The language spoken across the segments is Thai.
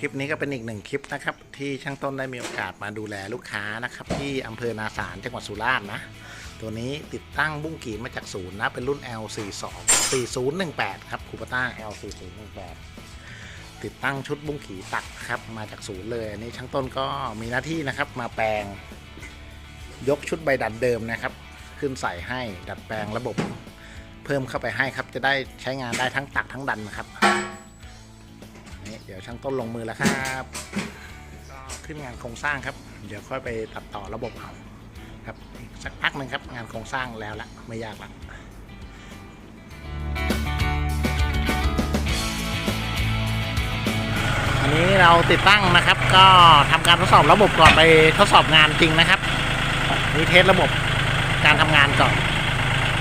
คลิปนี้ก็เป็นอีกหนึ่งคลิปนะครับ ที่ช่างต้นได้มีโอกาสมาดูแลลูกค้านะครับ ที่อำเภอนาสารจังหวัดสุราษฎร์นะ ตัวนี้ติดตั้งบุ้งกีมาจากศูนย์นะ เป็นรุ่น L42 4018 ครับคูปต้า L4018 ติดตั้งชุดบุ้งกีตักครับมาจากศูนย์เลยอันนี้ช่างต้นก็มีหน้าที่นะครับมาแปลง ยกชุดใบดัดเดิมนะครับ ขึ้นใส่ให้ดัดแปลงระบบ เพิ่มเข้าไปให้ครับจะได้ใช้งานได้ทั้งตักทั้งดันนะครับ นี่เดี๋ยวช่างต้นลงมือแล้วครับก็ขึ้นงานโครงสร้างครับ เดี๋ยวค่อยไปตัดต่อระบบเอาครับสักพักหนึ่งครับงานโครงสร้างแล้วละไม่ยากละอันนี้เราติดตั้งนะครับ ก็ทำการทดสอบระบบก่อนไปทดสอบงานจริงนะครับนี่เทสระบบการทำงานก่อน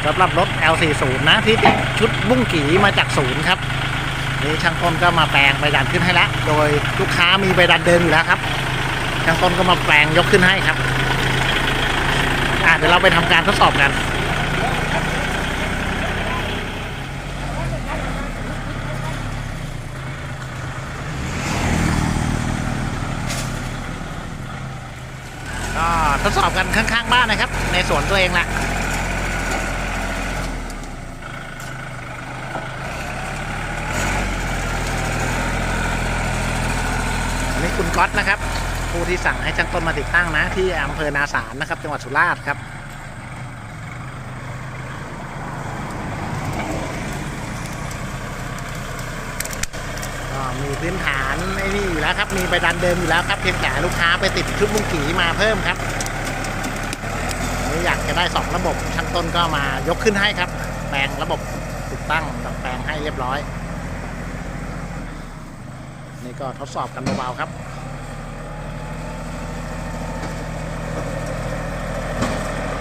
สำหรับรถ L40 นะที่ติดชุดบุ้งกีมาจากศูนย์ครับ นี่ช่างต้นก็มาแปลงใบดันขึ้นให้แล้วโดยลูกค้ามีใบดันเดิมอยู่แล้วครับช่างต้นก็มาแปลงยกขึ้นให้ครับอะเดี๋ยวเราไปทำการทดสอบกันก็ทดสอบกันข้างๆบ้านนะครับ ในสวนตัวเองแหละ อันนี้ คุณก๊อตนะครับ ผู้ที่สั่งให้ช่างต้นมาติดตั้งนะ ที่อำเภอนาสารนะครับ จังหวัดสุราษฎร์ครับมีพื้นฐานไอ้นี่อยู่แล้วครับ มีใบดันเดิมอยู่แล้วครับ เพียงแต่ลูกค้าไปติดชุดบุ้งกีมาเพิ่มครับนี่อยากจะได้สองระบบช่างต้นก็มายกขึ้นให้ครับ แปลงระบบติดตั้งดัดแปลงให้เรียบร้อย นี่ก็ทดสอบกันเบาๆครับ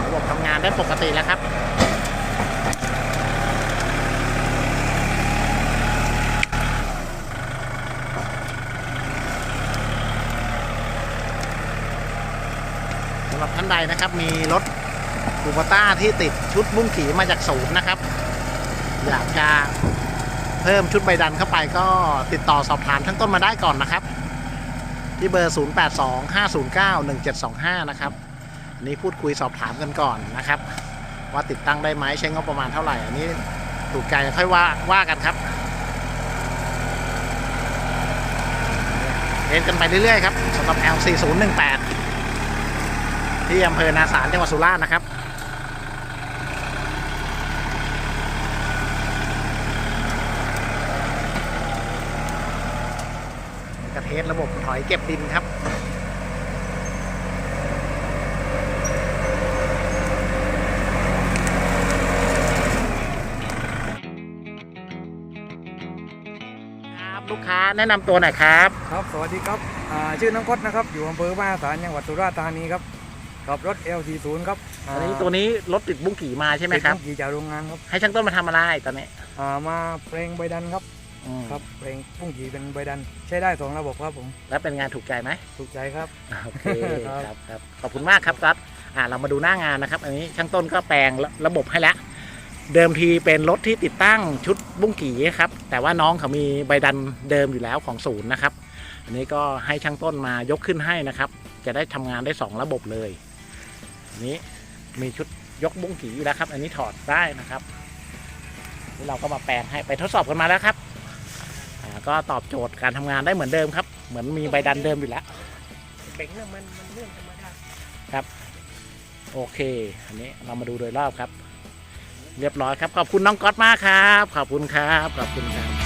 ระบบทำงานได้ปกติแล้วครับ สำหรับท่านใดนะครับมีรถคูปต้าที่ติดชุดบุ้งขีมาจากศูนย์นะครับ อยากจะเพิ่มชุดใบดันเข้าไปก็ติดต่อสอบถามทั้งต้นมาได้ก่อนนะครับ ที่เบอร์ 0825091725 นะครับ อันนี้พูดคุยสอบถามกันก่อนนะครับ ว่าติดตั้งได้ไหมใช้งบประมาณเท่าไหร่ อันนี้ถูกใจค่อยว่าว่ากันครับเอ็นกันไปเรื่อยๆครับสำหรับ L4018 ที่อำเภอนาสารจังหวัดสุราษฎร์นะครับกระเทสระบบถอยเก็บดินครับ แนะนำตัวหน่อยครับ ครับ สวัสดีครับอ่าชื่อน้องกดนะครับ อยู่อำเภอบ้านสารจังหวัดสุราษฎร์ธานีครับกับรถ L40 ครับอันนี้ตัวนี้รถติดบุ้งกี่มาใช่ไหมครับติดตั้งกี่จากโรงงานครับให้ช่างต้นมาทำอะไรตอนนี้อ่ามาเพลงใบดันครับ อืมครับเพลงปุ้งกี่เป็นใบดัน ใช้ได้สองระบบครับผม แล้วเป็นงานถูกใจไหมถูกใจครับ โอเคครับ ครับครับขอบคุณมากครับครับอ่าเรามาดูหน้างานนะครับ อันนี้ช่างต้นก็แปลงระระบบให้แล้ว เดิมทีเป็นรถที่ติดตั้งชุดบุ้งกี่ครับ แต่ว่าน้องเขามีใบดันเดิมอยู่แล้วของศูนย์นะครับ อันนี้ก็ให้ช่างต้นมายกขึ้นให้นะครับ จะได้ทำงานได้สองระบบเลยอันนี้มีชุดยกบุ้งกี่อยู่แล้วครับ อันนี้ถอดได้นะครับนี่เราก็มาแปลงให้ไปทดสอบกันมาแล้วครับอ่าก็ตอบโจทย์การทำงานได้เหมือนเดิมครับ เหมือนมีใบดันเดิมอยู่แล้วเบ่งเนี่ยมันมันเรื่องธรรมดาโอเค อันนี้เรามาดูโดยรอบครับ เรียบร้อยครับ ขอบคุณน้องก๊อตมากครับ ขอบคุณครับ ขอบคุณครับ